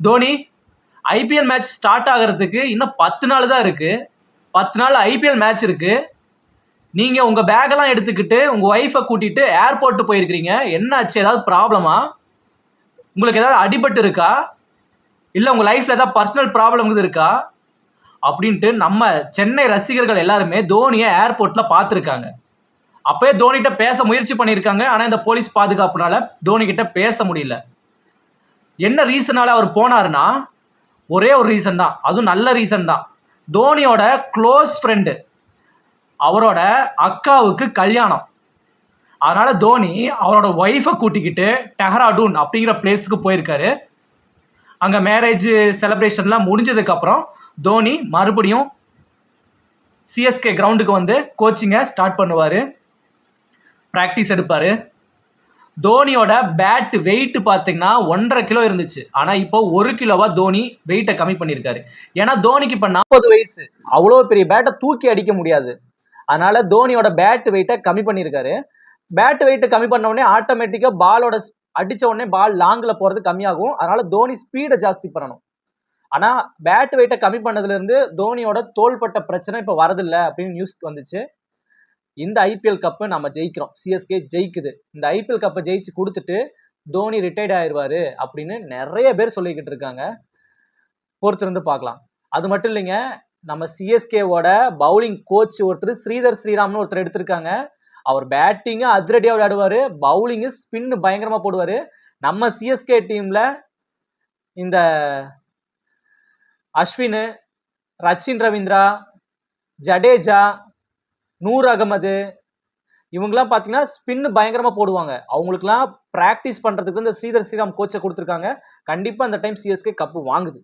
Dhoni IPL match start ஆகிறதுக்கு இன்னும் பத்து நாள் தான் இருக்குது பத்து நாள் ஐபிஎல் மேட்ச் இருக்குது நீங்கள் உங்கள் பேக்கெல்லாம் எடுத்துக்கிட்டு உங்கள் ஒய்ஃபை கூட்டிகிட்டு ஏர்போர்ட்டு போயிருக்கிறீங்க. என்னாச்சு? ஏதாவது ப்ராப்ளமா உங்களுக்கு ஏதாவது அடிபட்டு இருக்கா? இல்லை உங்கள் லைஃப்பில் ஏதாவது பர்சனல் ப்ராப்ளம் இருக்கா? அப்படின்ட்டு நம்ம சென்னை ரசிகர்கள் எல்லாருமே தோனியை ஏர்போர்ட்டில் பார்த்துருக்காங்க. அப்போயே தோனிகிட்ட பேச முயற்சி பண்ணியிருக்காங்க. ஆனால் இந்த போலீஸ் பாதுகாப்புனால தோனிக்கிட்ட பேச முடியல. என்ன ரீசனால் அவர் போனாருன்னா ஒரே ஒரு ரீசன் தான். அதுவும் நல்ல ரீசன் தான். தோனியோட க்ளோஸ் ஃப்ரெண்டு அவரோட அக்காவுக்கு கல்யாணம். அதனால் தோனி அவரோட ஒய்ஃபை கூட்டிக்கிட்டு டெஹ்ராடூன் அப்படிங்கிற பிளேஸுக்கு போயிருக்காரு. அங்கே மேரேஜ் செலப்ரேஷன்லாம் முடிஞ்சதுக்கப்புறம் தோனி மறுபடியும் சிஎஸ்கே கிரவுண்டுக்கு வந்து கோச்சிங்கை ஸ்டார்ட் பண்ணுவார். ப்ராக்டிஸ் எடுப்பார். தோனியோட பேட் வெயிட் பார்த்தீங்கன்னா ஒன்றரை கிலோ இருந்துச்சு. ஆனால் இப்போ ஒரு கிலோவா தோனி வெயிட்டை கம்மி பண்ணியிருக்காரு. ஏன்னா தோனிக்கு இப்போ நாற்பது வயசு. அவ்வளோ பெரிய பேட்டை தூக்கி அடிக்க முடியாது. அதனால தோனியோட பேட் வெயிட்டை கம்மி பண்ணியிருக்காரு. பேட் வெயிட்டை கம்மி பண்ண உடனே ஆட்டோமேட்டிக்காக பாலோட அடித்த உடனே பால் லாங்கில் போகிறது கம்மியாகும். அதனால தோனி ஸ்பீடை ஜாஸ்தி பண்ணணும். ஆனால் பேட் வெயிட்டை கம்மி பண்ணதுலேருந்து தோனியோட தோள்பட்ட பிரச்சனை இப்போ வரதில்லை அப்படின்னு நியூஸ்க்கு வந்துச்சு. இந்த ஐபிஎல் கப்பை நம்ம ஜெயிக்கிறோம். சிஎஸ்கே ஜெயிக்குது. இந்த ஐபிஎல் கப்பை ஜெயிச்சு கொடுத்துட்டு தோனி ரிட்டையர்ட் ஆயிடுவாரு அப்படின்னு நிறைய பேர் சொல்லிக்கிட்டு இருக்காங்க. பொறுத்திருந்து பார்க்கலாம். அது மட்டும் இல்லைங்க நம்ம சிஎஸ்கேவோட பவுலிங் கோச் ஒருத்தர் ஸ்ரீதர் ஸ்ரீராம்னு ஒருத்தர் எடுத்திருக்காங்க. அவர் பேட்டிங்கு அதிரடியாக விளையாடுவார். பவுலிங்கு ஸ்பின்னு பயங்கரமாக போடுவார். நம்ம சிஎஸ்கே டீமில் இந்த அஸ்வின் ரச்சின் ரவீந்திரா ஜடேஜா நூர் அகமது இவங்கெல்லாம் பார்த்தீங்கன்னா ஸ்பின் பயங்கரமாக போடுவாங்க. அவங்களுக்குலாம் ப்ராக்டிஸ் பண்ணுறதுக்கு இந்த ஸ்ரீதர் ஸ்ரீராம் கோச்சை கொடுத்துருக்காங்க. கண்டிப்பாக அந்த டைம் சிஎஸ்கே கப்பு வாங்குது.